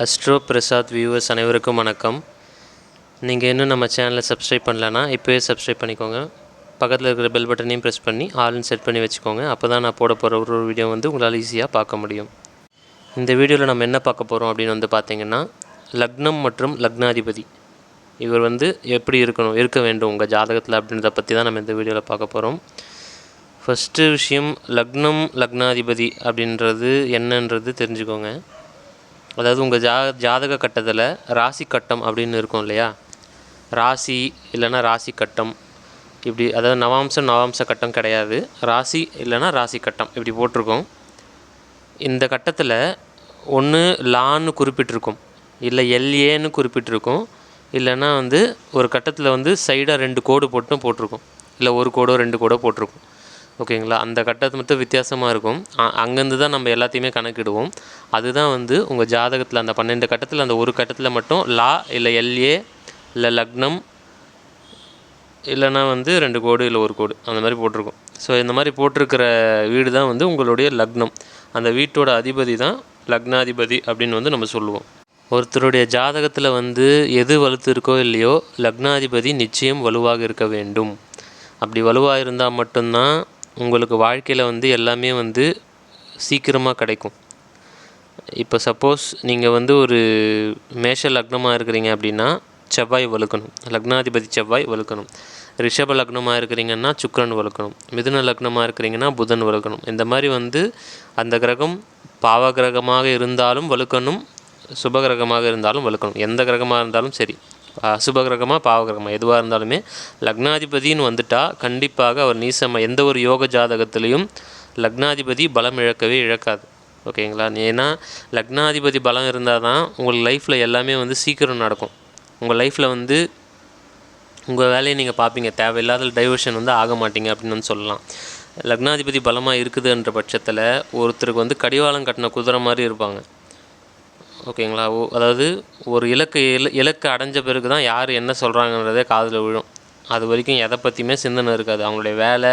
Astro Prasad viewers அனைவருக்கும் வணக்கம். நீங்கள் இன்னும் நம்ம சேனலை சப்ஸ்கிரைப் பண்ணலன்னா இப்போயே சப்ஸ்கிரைப் பண்ணிக்கோங்க. பக்கத்தில் இருக்கிற பெல் பட்டனையும் ப்ரெஸ் பண்ணி ஆல்னு செட் பண்ணி வச்சுக்கோங்க. அப்போ தான் நான் போட போகிற ஒரு ஒரு வீடியோ வந்து உங்களால் ஈஸியாக பார்க்க முடியும். இந்த வீடியோவில் நம்ம என்ன பார்க்க போகிறோம் அப்படின்னு வந்து பார்த்தீங்கன்னா லக்னம் மற்றும் லக்னாதிபதி. இவர் வந்து எப்படி இருக்கணும் இருக்க வேண்டும் உங்கள் ஜாதகத்தில் அப்படின்றத பற்றி தான் நம்ம இந்த வீடியோவில் பார்க்க போகிறோம் ஃபஸ்ட்டு விஷயம் லக்னம் லக்னாதிபதி அப்படின்றது என்னன்றது தெரிஞ்சுக்கோங்க. அதாவது உங்கள் ஜா ஜாதக கட்டத்தில் ராசி கட்டம் அப்படின்னு இருக்கும் இல்லையா? ராசி இல்லைன்னா ராசி கட்டம். இப்படி அதாவது நவாம்சம் நவாம்ச கட்டம் கிடையாது. ராசி இல்லைன்னா ராசி கட்டம். இப்படி போட்டிருக்கோம். இந்த கட்டத்தில் ஒன்று லான்னு குறிப்பிட்டிருக்கும். இல்லை எல்ஏன்னு குறிப்பிட்டிருக்கும். இல்லைன்னா வந்து ஒரு கட்டத்தில் வந்து சைடாக ரெண்டு கோடு போட்டும் போட்டிருக்கும். இல்லை ஒரு கோடோ ரெண்டு கோடோ போட்டிருக்கும். ஓகேங்களா? அந்த கட்டத்து மட்டும் வித்தியாசமாக இருக்கும். அங்கேருந்து தான் நம்ம எல்லாத்தையுமே கணக்கிடுவோம். அதுதான் வந்து உங்கள் ஜாதகத்தில் அந்த பன்னெண்டு கட்டத்தில் அந்த ஒரு கட்டத்தில் மட்டும் லா இல்லை எல்ஏ இல்லை லக்னம் இல்லைன்னா வந்து ரெண்டு கோடு இல்லை ஒரு கோடு அந்த மாதிரி போட்டிருக்கும். ஸோ இந்த மாதிரி போட்டிருக்கிற வீடு தான் வந்து உங்களுடைய லக்னம். அந்த வீட்டோட அதிபதி தான் லக்னாதிபதி அப்படின்னு வந்து நம்ம சொல்லுவோம். ஒருத்தருடைய ஜாதகத்தில் வந்து எது வலுத்து இருக்கோ இல்லையோ லக்னாதிபதி நிச்சயம் வலுவாக இருக்க வேண்டும். அப்படி வலுவாக இருந்தால் மட்டும்தான் உங்களுக்கு வாழ்க்கையில் வந்து எல்லாமே வந்து சீக்கிரமாக கிடைக்கும். இப்போ சப்போஸ் நீங்கள் வந்து ஒரு மேஷ லக்னமாக இருக்கிறீங்க அப்படின்னா செவ்வாய் வலுக்கணும். லக்னாதிபதி செவ்வாய் வலுக்கணும். ரிஷப லக்னமாக இருக்கிறீங்கன்னா சுக்கிரன் வலுக்கணும். மிதுன லக்னமாக இருக்கிறீங்கன்னா புதன் வலுக்கணும். இந்த மாதிரி வந்து அந்த கிரகம் பாவ கிரகமாக இருந்தாலும் வலுக்கணும் சுப கிரகமாக இருந்தாலும் வலுக்கணும். எந்த கிரகமாக இருந்தாலும் சரி. அசுபகிரகமாக பாவகிரகமாக எதுவாக இருந்தாலுமே லக்னாதிபதின்னு வந்துட்டால் கண்டிப்பாக அவர் நீசம எந்த ஒரு யோக ஜாதகத்திலையும் லக்னாதிபதி பலம் இழக்கவே இழக்காது. ஓகேங்களா? ஏன்னா லக்னாதிபதி பலம் இருந்தால் தான் உங்கள் லைஃப்பில் எல்லாமே வந்து சீக்கிரம் நடக்கும். உங்கள் லைஃப்பில் வந்து உங்கள் வேலையை நீங்கள் பார்ப்பீங்க தேவையில்லாத டைவர்ஷன் வந்து ஆக மாட்டீங்க அப்படின்னு வந்து சொல்லலாம். லக்னாதிபதி பலமாக இருக்குதுன்ற பட்சத்தில் ஒருத்தருக்கு வந்து கடிவாளம் கட்டின குதிரை மாதிரி இருப்பாங்க. ஓகேங்களா? ஓ அதாவது ஒரு இலக்கு இல இலக்கு அடைஞ்ச பிறகு தான் யார் என்ன சொல்கிறாங்கன்றதே காதில் விழும். அது வரைக்கும் எதை பற்றியுமே சிந்தனை இருக்காது. அவங்களுடைய வேலை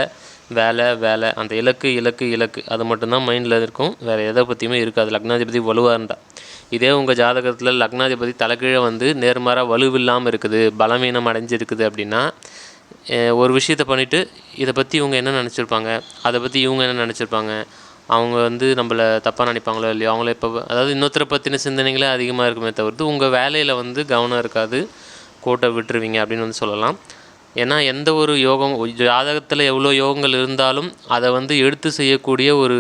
வேலை வேலை. அந்த இலக்கு இலக்கு இலக்கு. அது மட்டும்தான் மைண்டில் இருக்கும். வேறு எதை பற்றியுமே இருக்காது. லக்னாதிபதி வலுவாக இருந்தால் இதே உங்கள் ஜாதகத்தில் லக்னாதிபதி தலைகீழே வந்து நேர்மாறாக வலுவில்லாமல் இருக்குது பலவீனம் அடைஞ்சிருக்குது அப்படின்னா ஒரு விஷயத்தை பண்ணிவிட்டு இதை பற்றி இவங்க என்ன நினச்சிருப்பாங்க? அதை பற்றி இவங்க என்ன நினச்சிருப்பாங்க? அவங்க வந்து நம்மளை தப்பாக நினைப்பாங்களோ இல்லையோ அவங்கள இப்போ அதாவது இன்னொருத்தரை பற்றின சிந்தனைகளே அதிகமாக இருக்குமே தவிர்த்து உங்கள் வேலையில் வந்து கவனம் இருக்காது கோட்டை விட்டுருவீங்க அப்படின்னு வந்து சொல்லலாம். ஏன்னா எந்த ஒரு யோகம் ஜாதகத்தில் எவ்வளோ யோகங்கள் இருந்தாலும் அதை வந்து எடுத்து செய்யக்கூடிய ஒரு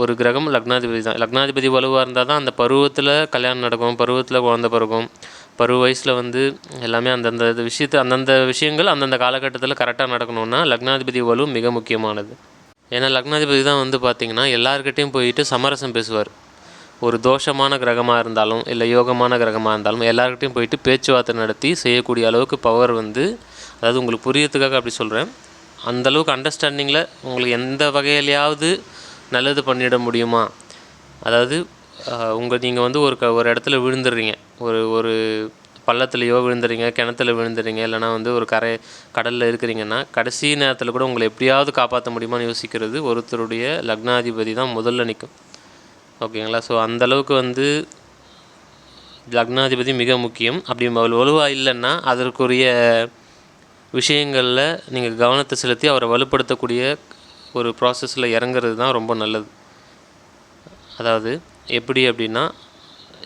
ஒரு கிரகம் லக்னாதிபதி தான். லக்னாதிபதி வலுவாக இருந்தால் தான் அந்த பருவத்தில் கல்யாணம் நடக்கும் பருவத்தில் குழந்த பிறக்கும் பருவ வயசில் வந்து எல்லாமே அந்தந்த விஷயத்து அந்தந்த விஷயங்கள் அந்தந்த காலகட்டத்தில் கரெக்டாக நடக்கணும்னா லக்னாதிபதி வலு மிக முக்கியமானது. ஏன்னா லக்னாதிபதி தான் வந்து பார்த்திங்கன்னா எல்லாருக்கிட்டையும் போயிட்டு சமரசம் பேசுவார். ஒரு தோஷமான கிரகமாக இருந்தாலும் இல்லை யோகமான கிரகமாக இருந்தாலும் எல்லாருக்கிட்டையும் போயிட்டு பேச்சுவார்த்தை நடத்தி செய்யக்கூடிய அளவுக்கு பவர் வந்து அதாவது உங்களுக்கு புரியறதுக்காக அப்படி சொல்கிறேன் அந்தளவுக்கு அண்டர்ஸ்டாண்டிங்கில் உங்களுக்கு எந்த வகையிலையாவது நல்லது பண்ணிட முடியுமா? அதாவது உங்கள் நீங்கள் வந்து ஒரு க ஒரு இடத்துல விழுந்துடுறீங்க. ஒரு ஒரு பள்ளத்துலையோ விழுந்துறீங்க கிணத்துல விழுந்துறீங்க இல்லைனா வந்து ஒரு கரை கடலில் இருக்கிறீங்கன்னா கடைசி நேரத்தில் கூட உங்களை எப்படியாவது காப்பாற்ற முடியுமான்னு யோசிக்கிறது ஒருத்தருடைய லக்னாதிபதி தான் முதல்ல நிற்கும் ஓகேங்களா? ஸோ அளவுக்கு வந்து லக்னாதிபதி மிக முக்கியம். அப்படி வலுவாக இல்லைன்னா அதற்குரிய விஷயங்களில் நீங்கள் கவனத்தை செலுத்தி அவரை வலுப்படுத்தக்கூடிய ஒரு ப்ராசஸில் இறங்குறது தான் ரொம்ப நல்லது. அதாவது எப்படி அப்படின்னா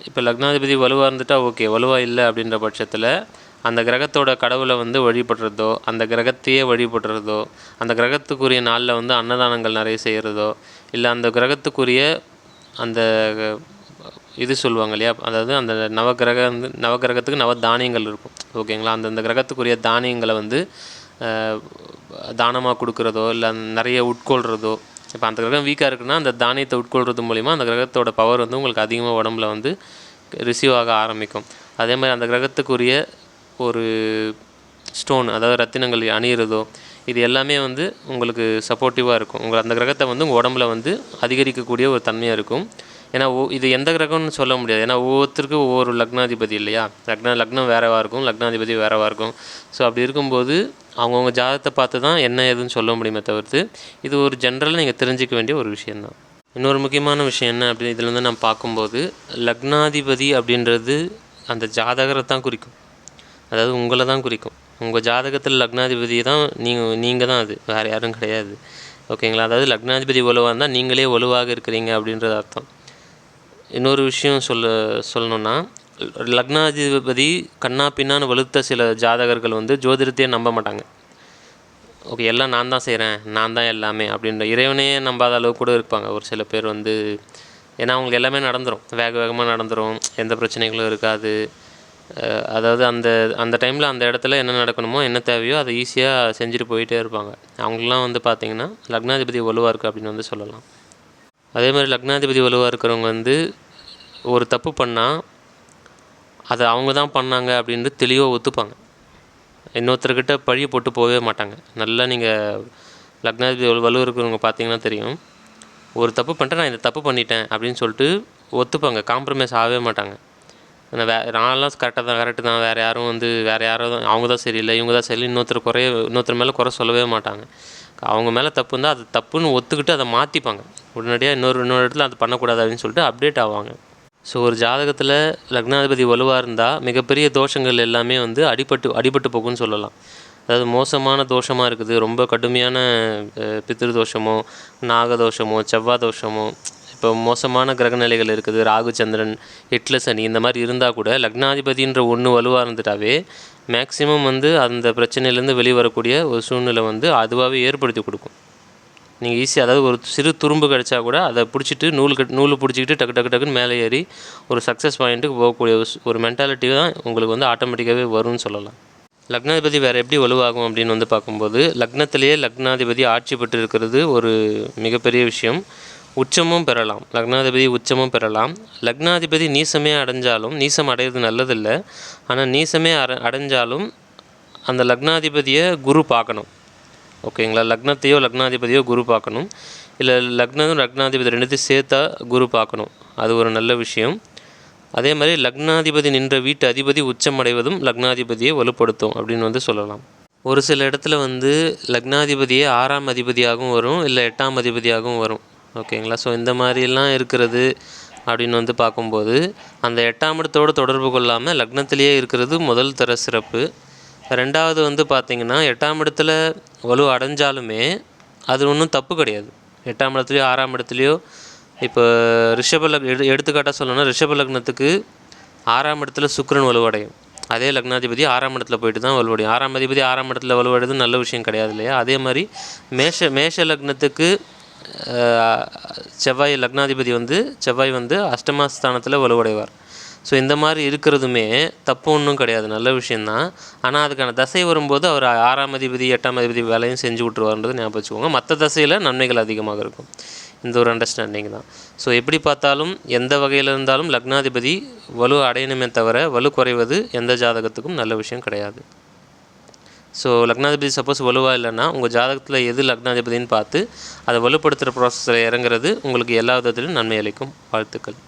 இப்போ லக்னாதிபதி வலுவாக இருந்துட்டா ஓகே வலுவாக இல்லை அப்படின்ற பட்சத்தில் அந்த கிரகத்தோட கடவுளை வந்து வழிபடுறதோ அந்த கிரகத்தையே வழிபடுறதோ அந்த கிரகத்துக்குரிய நாளில் வந்து அன்னதானங்கள் நிறைய செய்கிறதோ இல்லை அந்த கிரகத்துக்குரிய அந்த இது சொல்லுவாங்க இல்லையா? அதாவது அந்த நவகிரக வந்து நவகிரகத்துக்கு நவ தானியங்கள் இருக்கும். ஓகேங்களா? அந்தந்த கிரகத்துக்குரிய தானியங்களை வந்து தானமாக கொடுக்குறதோ இல்லை நிறைய உட்கொள்கிறதோ இப்போ அந்த கிரகம் வீக்காக இருக்குன்னா அந்த தானியத்தை உட்கொள்கிறது மூலிமா அந்த கிரகத்தோட பவர் வந்து உங்களுக்கு அதிகமாக உடம்புல வந்து ரிசீவ் ஆக ஆரம்பிக்கும். அதே மாதிரி அந்த கிரகத்துக்குரிய ஒரு ஸ்டோன் அதாவது ரத்தினங்கள் அணியிறதோ இது எல்லாமே வந்து உங்களுக்கு சப்போர்ட்டிவாக இருக்கும். உங்கள் அந்த கிரகத்தை வந்து உங்கள் உடம்புல வந்து அதிகரிக்கக்கூடிய ஒரு தன்மையாக இருக்கும். ஏன்னா ஓ இது எந்த கிரகம்னு சொல்ல முடியாது. ஏன்னா ஒவ்வொருத்தருக்கும் ஒவ்வொரு லக்னாதிபதி இல்லையா? லக்ன லக்னம் வேறவா இருக்கும் லக்னாதிபதி வேறவா இருக்கும். ஸோ அப்படி இருக்கும்போது அவங்கவுங்க ஜாதகத்தை பார்த்து தான் என்ன ஏதுன்னு சொல்ல முடியுமே தவிர்த்து இது ஒரு ஜென்ரலாக நீங்கள் தெரிஞ்சிக்க வேண்டிய ஒரு விஷயந்தான் இன்னொரு முக்கியமான விஷயம் என்ன அப்படி இதில் வந்து நான் பார்க்கும்போது லக்னாதிபதி அப்படின்றது அந்த ஜாதகரை தான் குறிக்கும். அதாவது உங்களை தான் குறிக்கும். உங்கள் ஜாதகத்தில் லக்னாதிபதி தான் நீங்கள் நீங்கள் தான் அது. வேறு யாரும் கிடையாது. ஓகேங்களா அதாவது லக்னாதிபதி வலுவாக இருந்தால் நீங்களே வலுவாக இருக்கிறீங்க அப்படின்றது அர்த்தம். இன்னொரு விஷயம் சொல்ல சொல்லணுன்னா லக்னாதிபதி கண்ணா பின்னான்னு வலுத்த சில ஜாதகர்கள் வந்து ஜோதிடத்தையே நம்ப மாட்டாங்க. ஓகே எல்லாம் நான் தான் செய்கிறேன் நான் தான் எல்லாமே அப்படின்ற இறைவனையே நம்பாத அளவுக்கு கூட இருப்பாங்க. ஒரு சில பேர் வந்து ஏன்னா அவங்களுக்கு எல்லாமே நடந்துடும் வேக வேகமாக நடந்துடும் எந்த பிரச்சனைகளும் இருக்காது. அதாவது அந்த அந்த டைமில் அந்த இடத்துல என்ன நடக்கணுமோ என்ன தேவையோ அதை ஈஸியாக செஞ்சுட்டு போயிட்டே இருப்பாங்க. அவங்களாம் வந்து பார்த்திங்கன்னா லக்னாதிபதி வலுவாக இருக்குது அப்படின்னு வந்து சொல்லலாம். அதே மாதிரி லக்னாதிபதி வலுவாக இருக்கிறவங்க வந்து ஒரு தப்பு பண்ணால் அதை அவங்க தான் பண்ணாங்க அப்படின்ட்டு தெளிவாக ஒத்துப்பாங்க. இன்னொருத்தர்கிட்ட பழிய போட்டு போகவே மாட்டாங்க. நல்லா நீங்கள் லக்னாதிபதி வலு இருக்கிறவங்க பார்த்தீங்கன்னா தெரியும். ஒரு தப்பு பண்ணிட்டு நான் இந்த தப்பு பண்ணிட்டேன் அப்படின்னு சொல்லிட்டு ஒத்துப்பாங்க. காம்ப்ரமைஸ் ஆகவே மாட்டாங்க. நான் வே நான்லாம் கரெக்டாக தான் கரெக்டு தான். வேறு யாரும் வந்து வேறு யாரும் அவங்க தான் சரியில்லை இவங்க தான் சரி இன்னொருத்தர் குறைய இன்னொருத்தர் மேலே குறை சொல்லவே மாட்டாங்க. அவங்க மேலே தப்பு இருந்தால் அது தப்புன்னு ஒத்துக்கிட்டு அதை மாற்றிப்பாங்க உடனடியாக இன்னொரு இன்னொரு இடத்துல அது பண்ணக்கூடாது அப்படின்னு சொல்லிட்டு அப்டேட் ஆவாங்க. ஸோ ஒரு ஜாதகத்தில் லக்னாதிபதி வலுவாக இருந்தால் மிகப்பெரிய தோஷங்கள் எல்லாமே வந்து அடிபட்டு அடிபட்டு போகும்னு சொல்லலாம். அதாவது மோசமான தோஷமாக இருக்குது. ரொம்ப கடுமையான பித்திருதோஷமோ தோஷமோ நாகதோஷமோ செவ்வாய் தோஷமோ இப்போ மோசமான கிரகநிலைகள் இருக்குது. ராகு சந்திரன் எட்ல சனி இந்த மாதிரி இருந்தால் கூட லக்னாதிபதின்ற ஒன்று வலுவாக இருந்துட்டாவே மேக்சிமம் வந்து அந்த பிரச்சனையிலேருந்து வெளிவரக்கூடிய ஒரு சூழ்நிலை வந்து அதுவாகவே ஏற்படுத்தி கொடுக்கும். நீங்கள் ஈஸியாக அதாவது ஒரு சிறு துரும்பு கிடச்சா கூட அதை பிடிச்சிட்டு நூல் கட் நூல் பிடிச்சிக்கிட்டு டக்கு டக்கு டக்குன்னு மேலே ஏறி ஒரு சக்ஸஸ் பாயிண்ட்டுக்கு போகக்கூடிய ஒரு மென்டாலிட்டி தான் உங்களுக்கு வந்து ஆட்டோமேட்டிக்காகவே வரும்னு சொல்லலாம். லக்னாதிபதி வேறு எப்படி வலுவாகும் அப்படின்னு வந்து பார்க்கும்போது லக்னத்திலேயே லக்னாதிபதி ஆட்சி பெற்று இருக்கிறது ஒரு மிகப்பெரிய விஷயம். உச்சமும் பெறலாம். லக்னாதிபதி உச்சமும் பெறலாம். லக்னாதிபதி நீசமே அடைஞ்சாலும் நீசம் அடையிறது நல்லதில்லை. ஆனால் நீசமே அட அடைஞ்சாலும் அந்த லக்னாதிபதியை குரு பார்க்கணும். ஓகேங்களா? லக்னத்தையோ லக்னாதிபதியோ குரு பார்க்கணும். இல்லை லக்னம் லக்னாதிபதி ரெண்டுத்தையும் சேர்த்தா குரு பார்க்கணும். அது ஒரு நல்ல விஷயம். அதே மாதிரி லக்னாதிபதி நின்ற வீட்டு அதிபதி உச்சமடைவதும் லக்னாதிபதியை வலுப்படுத்தும் அப்படின்னு வந்து சொல்லலாம். ஒரு சில இடத்துல வந்து லக்னாதிபதியே ஆறாம் அதிபதியாகவும் வரும் இல்லை எட்டாம் அதிபதியாகவும் வரும். ஓகேங்களா? ஸோ இந்த மாதிரிலாம் இருக்கிறது அப்படின்னு வந்து பார்க்கும்போது அந்த எட்டாம் இடத்தோடு தொடர்பு கொள்ளாமல் லக்னத்திலேயே இருக்கிறது முதல் தர சிறப்பு. ரெண்டாவது வந்து பார்த்திங்கன்னா எட்டாம் இடத்துல வலு அடைஞ்சாலுமே அது ஒன்றும் தப்பு கிடையாது. எட்டாம் இடத்துலையோ ஆறாம் இடத்துலையோ இப்போ ரிஷப லக் எடு எடுத்துக்காட்டாக சொல்லணும்னா ரிஷப லக்னத்துக்கு ஆறாம் இடத்துல சுக்கிரன் வலுவடையும் அதே லக்னாதிபதி ஆறாம் இடத்துல போயிட்டு தான் வலுவடையும் ஆறாம் அதிபதி ஆறாம் இடத்துல வலுவடைது நல்ல விஷயம் கிடையாது இல்லையா? அதே மாதிரி மேஷ மேஷ லக்னத்துக்கு செவ்வாய் லக்னாதிபதி வந்து செவ்வாய் வந்து அஷ்டமஸ்தானத்தில் வலுவடைவார் ஸோ இந்த மாதிரி இருக்கிறதுமே தப்பு ஒன்றும் கிடையாது. நல்ல விஷயந்தான் ஆனால் அதுக்கான தசை வரும்போது அவர் ஆறாம் அதிபதி எட்டாம் அதிபதி வேலையும் செஞ்சு விட்ருவார்ன்றது ஞாபகம் வச்சுக்கோங்க. மற்ற தசையில் நன்மைகள் அதிகமாக இருக்கும். இந்த ஒரு அண்டர்ஸ்டாண்டிங் தான். ஸோ எப்படி பார்த்தாலும் எந்த வகையில் இருந்தாலும் லக்னாதிபதி வலு அடையணுமே தவிர வலு குறைவது எந்த ஜாதகத்துக்கும் நல்ல விஷயம் கிடையாது. ஸோ லக்னாதிபதி சப்போஸ் வலுவாக இல்லைன்னா உங்கள் ஜாதகத்தில் எது லக்னாதிபதின்னு பார்த்து அதை வலுப்படுத்துகிற ப்ராசஸில் இறங்குறது உங்களுக்கு எல்லா விதத்திலும் நன்மை அளிக்கும். வாழ்த்துக்கள்.